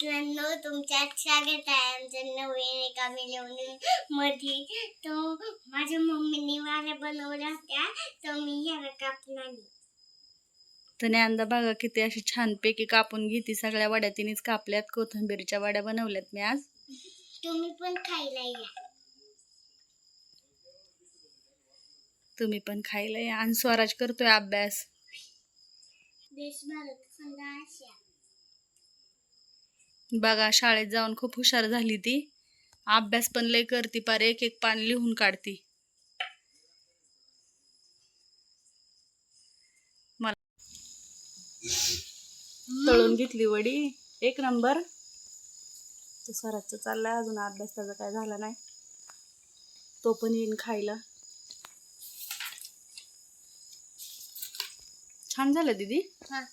तुमच्यात स्वागत आहे आमच्या नवीन एका मिळवणी मध्ये तो माझ्या मम्मीने वाऱ्या बनवल्या होत्या तर मी ह्या कापून आली तर ज्ञानदा बघा किती अशी छानपैकी कापून घेते. सगळ्या वड्या तिनेच कापल्यात. कोथिंबीरच्या वड्या बनवल्यात मी आज. तुम्ही पण खायला या. तुम्ही पण खायला या. आणि स्वराज करतोय अभ्यास. देश भारत बघा शाळेत जाऊन खूप हुशार झाली ती. अभ्यास पण लय करती पार एक एक पान लिहून काढती. मला तळून घेतली वडी. एक नंबर. तर चाललाय अजून अभ्यास त्याचा काय झाला नाही. तो पण येईन खायला. छान झालं दीदी. हा.